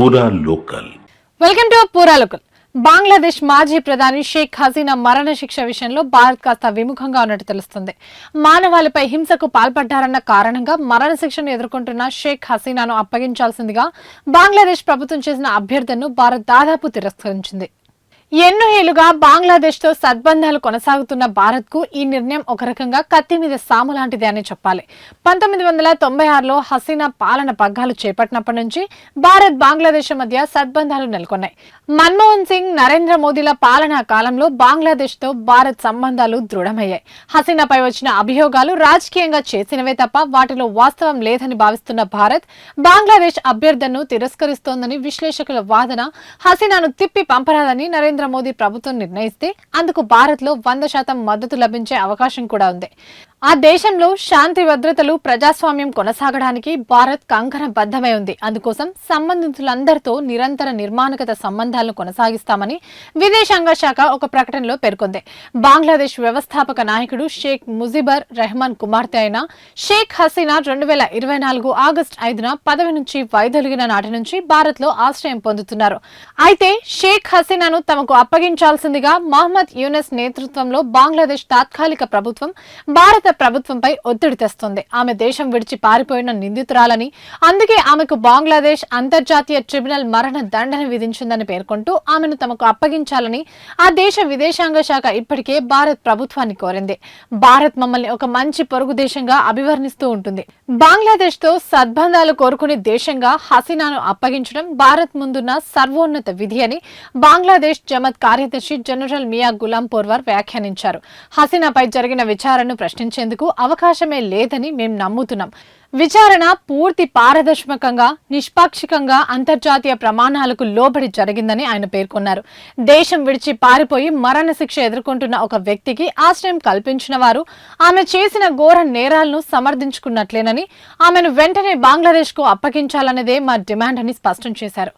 పూరా local welcome to Bangladesh మాజీ ప్రధాని షేక్ హసీనా మరణ శిక్ష విషయంలో భారత్ కాస్త విముఖంగా ఉన్నట్టు తెలుస్తుంది. మానవాళిపై హింసకు పాల్పడ్డారన్న కారణంగా మరణ శిక్షను ఎదుర్కొంటున్న షేక్ హసీనాను అప్పగించాల్సిందిగా బంగ్లాదేశ్ ప్రభుత్వం చేసిన అభ్యర్థనను భారత్ దాదాపు తిరస్కరించింది. ఎన్నో ఏళ్ళుగా బంగ్లాదేశ్తో సద్బంధాలు కొనసాగుతున్న భారత్కు ఈ నిర్ణయం ఒక రకంగా కత్తి మీద సాము లాంటిది అని చెప్పాలి. పంతొమ్మిది వందల తొంభై ఆరులో హసీనా పాలన పగ్గాలు చేపట్టినప్పటి నుంచి భారత్ బంగ్లాదేశ్ మధ్య సద్బంధాలు నెలకొన్నాయి. మన్మోహన్ సింగ్ నరేంద్ర మోదీల పాలనా కాలంలో బంగ్లాదేశ్తో భారత్ సంబంధాలు దృఢమయ్యాయి. హసీనాపై వచ్చిన అభియోగాలు రాజకీయంగా చేసినవే తప్ప వాటిలో వాస్తవం లేదని భావిస్తున్న భారత్ బంగ్లాదేశ్ అభ్యర్థనను తిరస్కరిస్తోందని విశ్లేషకుల వాదన హసీనాను తిప్పి పంపరాదని నరేంద్ర మోదీ ప్రభుత్వం నిర్ణయిస్తే అందుకు భారత్లో వంద శాతం మద్దతు లభించే అవకాశం కూడా ఉంది. ఆ దేశంలో శాంతి భద్రతలు ప్రజాస్వామ్యం కొనసాగడానికి భారత్ కంకణ బద్దమై ఉంది. అందుకోసం సంబంధితులందరితో నిరంతర నిర్మాణగత సంబంధాలను కొనసాగిస్తామని విదేశాంగ శాఖ ఒక ప్రకటనలో పేర్కొంది. బంగ్లాదేశ్ వ్యవస్థాపక నాయకుడు షేక్ ముజిబర్ రెహమాన్ కుమార్తె అయిన షేక్ హసీనా రెండు వేల ఇరవై నాలుగు ఆగస్టు ఐదున పదవి నుంచి వైదొలిగిన నాటి నుంచి భారత్లో ఆశ్రయం పొందుతున్నారు. అయితే షేక్ హసీనాను తమకు అప్పగించాల్సిందిగా మహమ్మద్ యూనస్ నేతృత్వంలో బంగ్లాదేశ్ తాత్కాలిక ప్రభుత్వం భారత ప్రభుత్వంపై ఒత్తిడి తెస్తుంది. ఆమె దేశం విడిచి పారిపోయిన నిందితురాలని అందుకే ఆమెకు బంగ్లాదేశ్ అంతర్జాతీయ ట్రిబ్యునల్ మరణ దండన విధించిందని పేర్కొంటూ ఆమెను తమకు అప్పగించాలని ఆ దేశ విదేశాంగ శాఖ ఇప్పటికే భారత్ ప్రభుత్వాన్ని కోరింది. భారత్ మమ్మల్ని ఒక మంచి పొరుగు దేశంగా అభివర్ణిస్తూ ఉంటుంది. బంగ్లాదేశ్తో సద్బంధాలు కోరుకునే దేశంగా హసీనాను అప్పగించడం భారత్ ముందున్న సర్వోన్నత విధి అని బంగ్లాదేశ్ జమత్ కార్యదర్శి జనరల్ మియా గులాం పోర్వార్ వ్యాఖ్యానించారు. హసీనాపై జరిగిన విచారణను ప్రశ్నించేందుకు అవకాశమే లేదని మేము నమ్ముతున్నాం. విచారణ పూర్తి పారదర్శకంగా నిష్పాక్షికంగా అంతర్జాతీయ ప్రమాణాలకు లోబడి జరిగిందని ఆయన పేర్కొన్నారు. దేశం విడిచి పారిపోయి మరణశిక్ష ఎదుర్కొంటున్న ఒక వ్యక్తికి ఆశ్రయం కల్పించిన వారు ఆమె చేసిన ఘోర నేరాలను సమర్థించుకున్నట్లేనని ఆమెను వెంటనే బంగ్లాదేశ్కు అప్పగించాలన్నదే మా డిమాండ్ అని స్పష్టం చేశారు.